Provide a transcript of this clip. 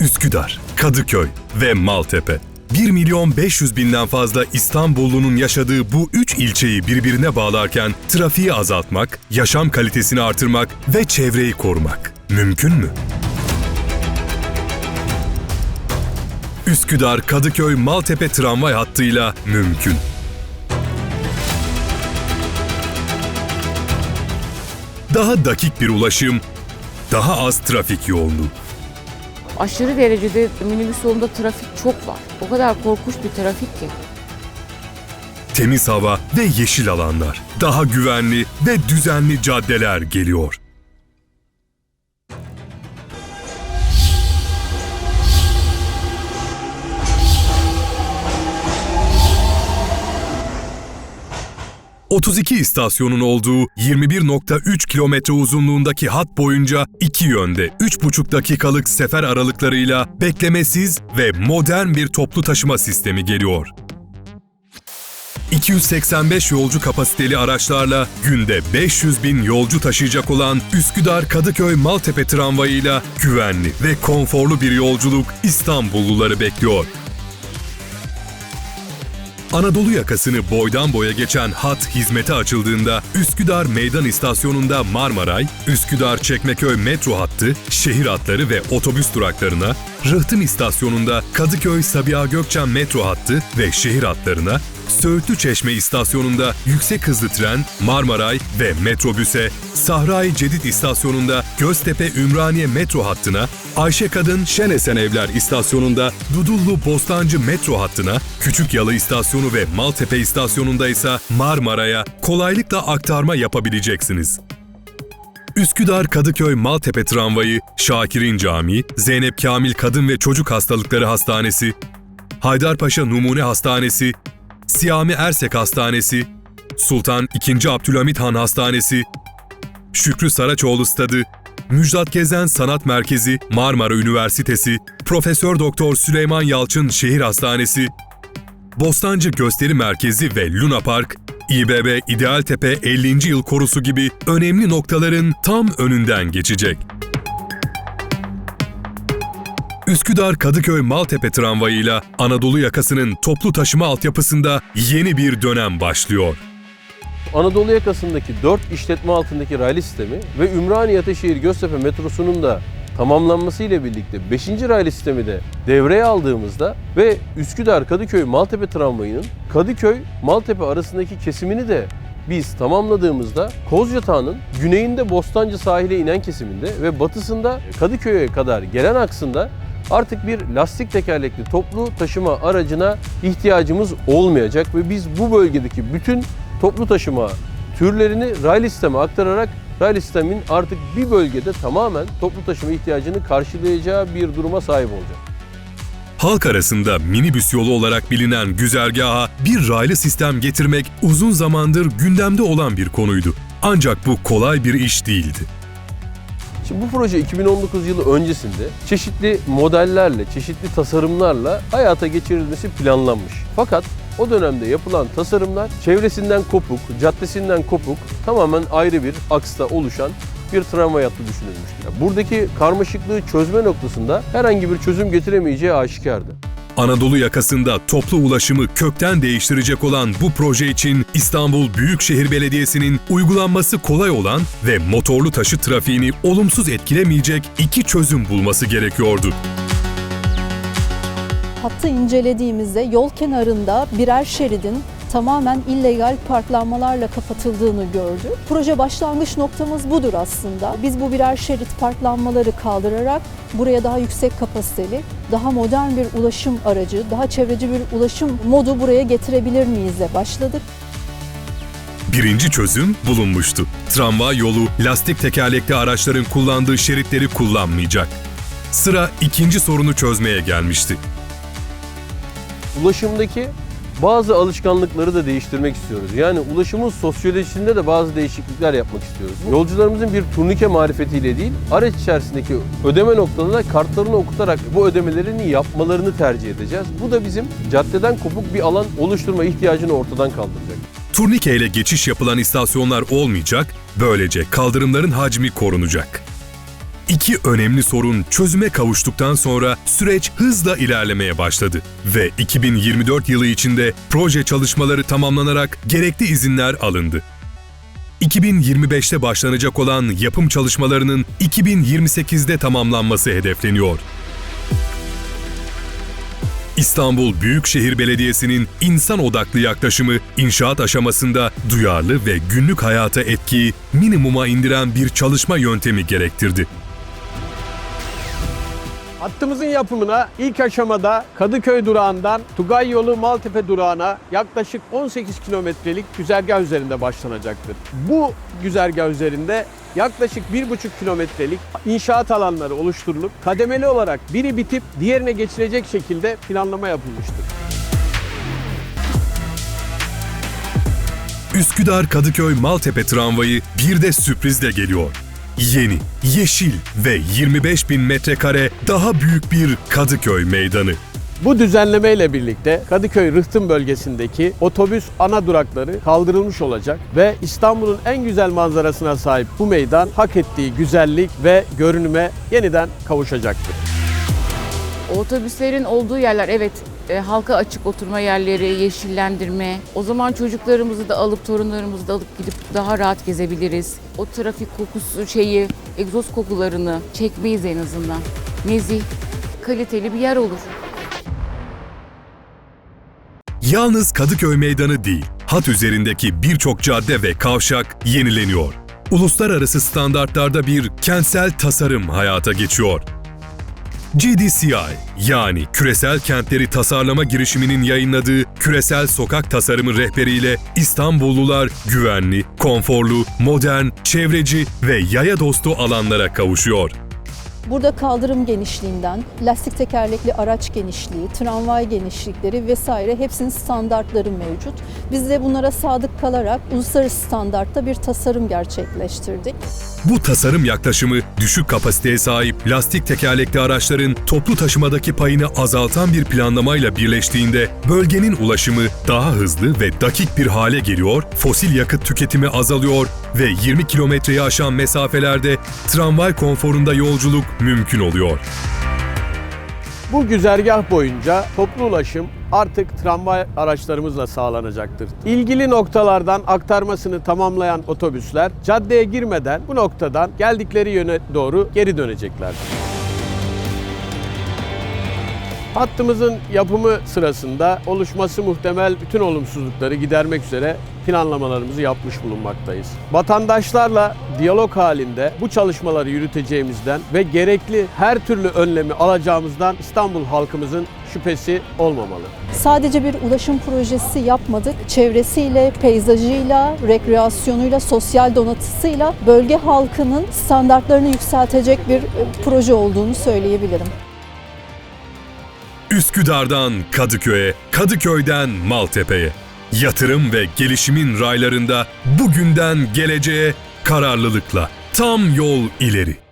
Üsküdar, Kadıköy ve Maltepe. 1 milyon 500 binden fazla İstanbullunun yaşadığı bu üç ilçeyi birbirine bağlarken trafiği azaltmak, yaşam kalitesini artırmak ve çevreyi korumak mümkün mü? Üsküdar, Kadıköy, Maltepe tramvay hattıyla mümkün. Daha dakik bir ulaşım, daha az trafik yoğunluğu. Aşırı derecede minibüs yolunda trafik çok var. O kadar korkunç bir trafik ki. temiz hava ve yeşil alanlar, daha güvenli ve düzenli caddeler geliyor. ...32 istasyonun olduğu 21.3 kilometre uzunluğundaki hat boyunca iki yönde 3,5 dakikalık sefer aralıklarıyla beklemesiz ve modern bir toplu taşıma sistemi geliyor. 285 yolcu kapasiteli araçlarla günde 500 bin yolcu taşıyacak olan Üsküdar Kadıköy Maltepe tramvayıyla güvenli ve konforlu bir yolculuk İstanbulluları bekliyor. Anadolu yakasını boydan boya geçen hat hizmete açıldığında Üsküdar Meydan İstasyonu'nda Marmaray, Üsküdar Çekmeköy metro hattı, şehir hatları ve otobüs duraklarına, Rıhtım İstasyonu'nda Kadıköy Sabiha Gökçen metro hattı ve şehir hatlarına, Söğütlü Çeşme İstasyonu'nda yüksek hızlı tren, Marmaray ve metrobüse, Sahra-i Cedid İstasyonu'nda Göztepe Ümraniye metro hattına, Ayşe Kadın Şenesen Evler İstasyonu'nda Dudullu Bostancı metro hattına, Küçük Yalı İstasyonu ve Maltepe İstasyonu'nda ise Marmaray'a kolaylıkla aktarma yapabileceksiniz. Üsküdar Kadıköy Maltepe Tramvayı, Şakirin Camii, Zeynep Kamil Kadın ve Çocuk Hastalıkları Hastanesi, Haydarpaşa Numune Hastanesi, Siyami Ersek Hastanesi, Sultan II. Abdülhamit Han Hastanesi, Şükrü Saraçoğlu Stadı, Müjdat Gezen Sanat Merkezi, Marmara Üniversitesi, Profesör Doktor Süleyman Yalçın Şehir Hastanesi, Bostancı Gösteri Merkezi ve Luna Park, İBB İdealtepe 50. Yıl Korusu gibi önemli noktaların tam önünden geçecek. Üsküdar Kadıköy Maltepe tramvayıyla Anadolu yakasının toplu taşıma altyapısında yeni bir dönem başlıyor. Anadolu yakasındaki 4 işletme altındaki raylı sistemi ve Ümraniye Ataşehir Göztepe metrosunun da tamamlanması ile birlikte 5. raylı sistemi de devreye aldığımızda ve Üsküdar Kadıköy Maltepe tramvayının Kadıköy Maltepe arasındaki kesimini de biz tamamladığımızda Kozyatağı'nın güneyinde Bostancı sahile inen kesiminde ve batısında Kadıköy'e kadar gelen aksında artık bir lastik tekerlekli toplu taşıma aracına ihtiyacımız olmayacak ve biz bu bölgedeki bütün toplu taşıma türlerini raylı sisteme aktararak raylı sistemin artık bir bölgede tamamen toplu taşıma ihtiyacını karşılayacağı bir duruma sahip olacak. Halk arasında minibüs yolu olarak bilinen güzergaha bir raylı sistem getirmek uzun zamandır gündemde olan bir konuydu. Ancak bu kolay bir iş değildi. Şimdi bu proje 2019 yılı öncesinde çeşitli modellerle, çeşitli tasarımlarla hayata geçirilmesi planlanmış. Fakat o dönemde yapılan tasarımlar çevresinden kopuk, caddesinden kopuk, tamamen ayrı bir aksta oluşan bir tramvay hattı düşünülmüştür. Buradaki karmaşıklığı çözme noktasında herhangi bir çözüm getiremeyeceği aşikardı. Anadolu yakasında toplu ulaşımı kökten değiştirecek olan bu proje için İstanbul Büyükşehir Belediyesi'nin uygulanması kolay olan ve motorlu taşı trafiğini olumsuz etkilemeyecek iki çözüm bulması gerekiyordu. Hattı incelediğimizde yol kenarında birer şeridin tamamen illegal parklanmalarla kapatıldığını gördük. Proje başlangıç noktamız budur aslında. Biz bu birer şerit parklanmaları kaldırarak buraya daha yüksek kapasiteli, daha modern bir ulaşım aracı, daha çevreci bir ulaşım modu buraya getirebilir miyizle başladık. Birinci çözüm bulunmuştu. Tramvay yolu lastik tekerlekli araçların kullandığı şeritleri kullanmayacak. Sıra ikinci sorunu çözmeye gelmişti. Ulaşımdaki bazı alışkanlıkları da değiştirmek istiyoruz. Yani ulaşımın sosyolojisinde de bazı değişiklikler yapmak istiyoruz. Yolcularımızın bir turnike marifetiyle değil, araç içerisindeki ödeme noktalarına kartlarını okutarak bu ödemelerini yapmalarını tercih edeceğiz. Bu da bizim caddeden kopuk bir alan oluşturma ihtiyacını ortadan kaldıracak. Turnike ile geçiş yapılan istasyonlar olmayacak, böylece kaldırımların hacmi korunacak. İki önemli sorun çözüme kavuştuktan sonra süreç hızla ilerlemeye başladı ve 2024 yılı içinde proje çalışmaları tamamlanarak gerekli izinler alındı. 2025'te başlanacak olan yapım çalışmalarının 2028'de tamamlanması hedefleniyor. İstanbul Büyükşehir Belediyesi'nin insan odaklı yaklaşımı inşaat aşamasında duyarlı ve günlük hayata etkiyi minimuma indiren bir çalışma yöntemi gerektirdi. Hattımızın yapımına ilk aşamada Kadıköy durağından Tugay yolu Maltepe durağına yaklaşık 18 kilometrelik güzergah üzerinde başlanacaktır. Bu güzergah üzerinde yaklaşık 1,5 kilometrelik inşaat alanları oluşturulup kademeli olarak biri bitip diğerine geçilecek şekilde planlama yapılmıştır. Üsküdar Kadıköy Maltepe tramvayı bir de sürprizle geliyor. Yeni, yeşil ve 25 bin metrekare daha büyük bir Kadıköy meydanı. Bu düzenleme ile birlikte Kadıköy Rıhtım bölgesindeki otobüs ana durakları kaldırılmış olacak ve İstanbul'un en güzel manzarasına sahip bu meydan hak ettiği güzellik ve görünüme yeniden kavuşacaktır. Otobüslerin olduğu yerler evet e, halka açık oturma yerleri, yeşillendirme. O zaman çocuklarımızı da alıp torunlarımızı da alıp gidip daha rahat gezebiliriz. O trafik kokusu şeyi, egzoz kokularını çekmeyiz en azından. Nezih, kaliteli bir yer olur. Yalnız Kadıköy Meydanı değil, hat üzerindeki birçok cadde ve kavşak yenileniyor. Uluslararası standartlarda bir kentsel tasarım hayata geçiyor. GDCI yani Küresel Kentleri Tasarlama girişiminin yayınladığı Küresel Sokak Tasarımı rehberiyle İstanbullular güvenli, konforlu, modern, çevreci ve yaya dostu alanlara kavuşuyor. Burada kaldırım genişliğinden, lastik tekerlekli araç genişliği, tramvay genişlikleri vesaire hepsinin standartları mevcut. Biz de bunlara sadık kalarak uluslararası standartta bir tasarım gerçekleştirdik. Bu tasarım yaklaşımı düşük kapasiteye sahip lastik tekerlekli araçların toplu taşımadaki payını azaltan bir planlamayla birleştiğinde bölgenin ulaşımı daha hızlı ve dakik bir hale geliyor, fosil yakıt tüketimi azalıyor ve 20 kilometreyi aşan mesafelerde tramvay konforunda yolculuk mümkün oluyor. Bu güzergah boyunca toplu ulaşım artık tramvay araçlarımızla sağlanacaktır. İlgili noktalardan aktarmasını tamamlayan otobüsler caddeye girmeden bu noktadan geldikleri yöne doğru geri döneceklerdir. Hattımızın yapımı sırasında oluşması muhtemel bütün olumsuzlukları gidermek üzere planlamalarımızı yapmış bulunmaktayız. Vatandaşlarla diyalog halinde bu çalışmaları yürüteceğimizden ve gerekli her türlü önlemi alacağımızdan İstanbul halkımızın şüphesi olmamalı. Sadece bir ulaşım projesi yapmadık. Çevresiyle, peyzajıyla, rekreasyonuyla, sosyal donatısıyla bölge halkının standartlarını yükseltecek bir e, proje olduğunu söyleyebilirim. Üsküdar'dan Kadıköy'e, Kadıköy'den Maltepe'ye. Yatırım ve gelişimin raylarında bugünden geleceğe kararlılıkla tam yol ileri.